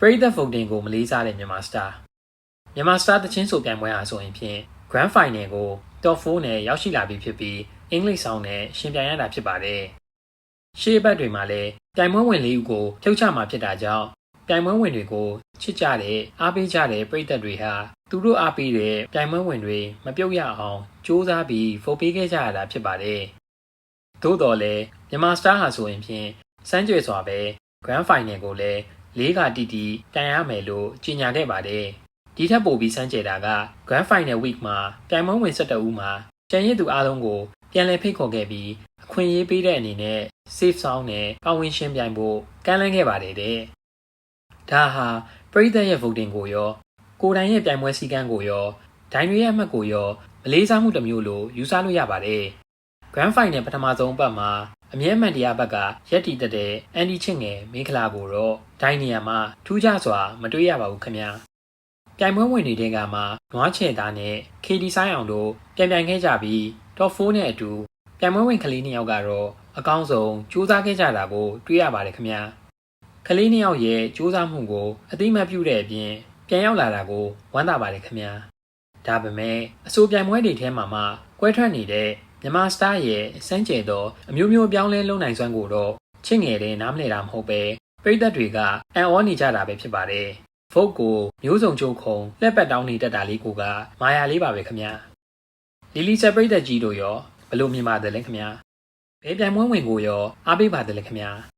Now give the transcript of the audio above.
ပရိသတ် voting ကိုမလေးစားတဲ့မြန်မာစတာမြန်မာစတာတချင်းဆိုပြိုင်ပွဲဟာဆိုရင်ဖြင့် Grand Final ကို Top 4နဲ့ရောက်ရှိလာပြီဖြစ်ပြီးအင်္ဂလိပ်ဆောင်နဲ့ရှင်ပြိုင်ရတာဖြစ်ပါတယ်။ရှေ့ဘက်တွေမှာလည်းပြိုင်ပွဲဝင်လေးဦးကိုဖြုတ်ချမှာဖြစ်တာကြောင့်ပြိုင်ပွဲဝင်တွေကိုချစ်ကြတဲ့အားပေးကြတဲ့ပရိသတ်တွေဟာသူတို့အားပေးတဲ့ပြိုင်ပွဲဝင်တွေမပြုတ်ရအောင်စူးစမ်းပြီးဖုတ်ပေးခဲ့ကြရတာဖြစ်ပါတယ်။သို့တော်လည်းမြန်မာစတာဟာဆိုရင်ဖြင့်စမ်းကြွယ်စွာပဲ Grand Final ကိုလည်း လေးကတီတီတိုင်ရမယ်လို့ကြေညာခဲ့ပါတယ်။ဒီထက်ပိုပြီးစမ်းကြဲတာက Grand Final Week မှာပြိုင်ပွဲဝင်12ဦးမှာကျန်ရစ်သူအားလုံးကိုပြန်လည်ဖိတ်ခေါ်ခဲ့ပြီးအခွင့်အရေးပေးတဲ့အနေနဲ့ Safe Sound နဲ့ပါဝင်ရှင်ပြိုင်ဖို့ကမ်းလှမ်းခဲ့ပါတယ်တဲ့။ဒါဟာပရိသတ်ရဲ့ voting ကိုရောကိုယ်တိုင်ရဲ့ပြိုင်ပွဲစည်းကမ်းကိုရောဒိုင်တွေရဲ့အမှတ်ကိုရောမလေးစားမှုတစ်မျိုးလိုယူဆလို့ရပါတယ်။ Grand Final ပထမဆုံးအပတ်မှာ အမြဲမှန်တရားဘက်ကရက်တီတက်တဲ့အန်ဒီချစ်ငယ်မင်းခလာကိုတော့ဒိုင်းနေရာမှာထူးခြားစွာမတွေ့ရပါဘူးခင်ဗျာပြိုင်ပွဲဝင်နေတဲ့ကမှာနွားချဲသားနဲ့ KD ဆိုင်အောင်တို့ပြန်ပြိုင်ခဲ့ကြပြီး Top 4နဲ့အတူပြိုင်ပွဲဝင်ကလေးနှစ်ယောက်ကတော့အကောင်းဆုံးစူးစမ်းခဲ့ကြတာကိုတွေ့ရပါတယ်ခင်ဗျာကလေးနှစ်ယောက်ရဲ့စူးစမ်းမှုကိုအသိမှတ်ပြုတဲ့အပြင်ပြန်ရောက်လာတာကိုဝမ်းသာပါတယ်ခင်ဗျာဒါပေမဲ့အဆိုပြိုင်ပွဲတွေထဲမှာမှကွဲထွက်နေတဲ့ မြန်မာစတားရဲ့စမ်းကြဲသောအမျိုးမျိုးပြောင်းလဲလုံနိုင်စွမ်းကိုတော့ချစ်ငယ်တဲ့နားမလည်တာမဟုတ်ပဲပရိသတ်တွေကအံ့ဩနေကြတာပဲဖြစ်ပါတယ်။ဖုတ်ကိုမျိုးစုံကြုံခုံလက်ပတ်တောင်းနေတတ်တာလေးကိုကမာယာလေးပါပဲခင်ဗျာ။လီလီဆက်ပရိသတ်ကြီးတို့ရောဘယ်လိုမြင်ပါတယ်လဲခင်ဗျာ။ဘယ်ပြိုင်ပွဲဝင်ကိုရောအားပေးပါတယ်လဲခင်ဗျာ။